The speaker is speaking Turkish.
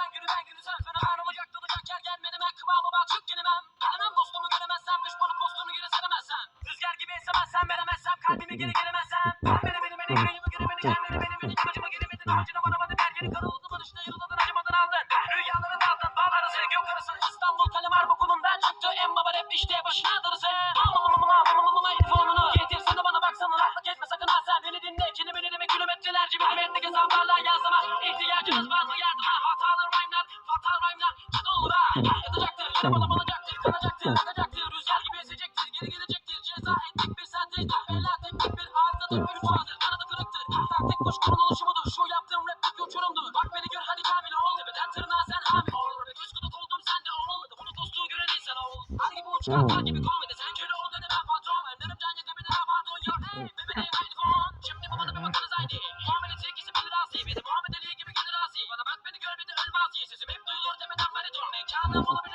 sen gülüden gülüsen fenomen olacak dalacak yer gelmedim ben kıvamı balçık gelemem Gelemem dostumu göremezsem düşmanı postunu göre seremezsem Rüzgar gibi esemezsem veremezsem kalbimi geri gelemezsem Ben beni beni beni yüreğimi göre beni kendini beni beni amacıma gelemedin amacına varamadın her yeri kanalıdı barışta yırıladın acımadın aldın Rüyaları daldın bal arası gök arası İstanbul kalem arbokunundan çıktı en baba rap işte başına darısı telefonunu kilometrelerce benim elinde gezan varlığa yazama İhtiyacınız fazla kırıktır. Kalpten tek kuşkunun oluşumudur Şu yaptığım rap bir uçurumdur Bak beni gör hadi ben bile ol Tepeden tırnağa sen hamile ol Göz kudut oldum sen de olmadı Bunu dostluğu gören insan ol Ben gibi uçkan ben gibi komedi. Sen köle ol dedi ben patron Ellerimden yakabilir ha pardon ya ey Bebeğim haydi fon Şimdi babana bir bakınız haydi. Muhammed Etiyek isim bilir asi Bir Muhammed Ali gibi gelir asi Bana bak beni gör beni ölmez Sesim hep duyulur demeden bariton Mekanım olabilir.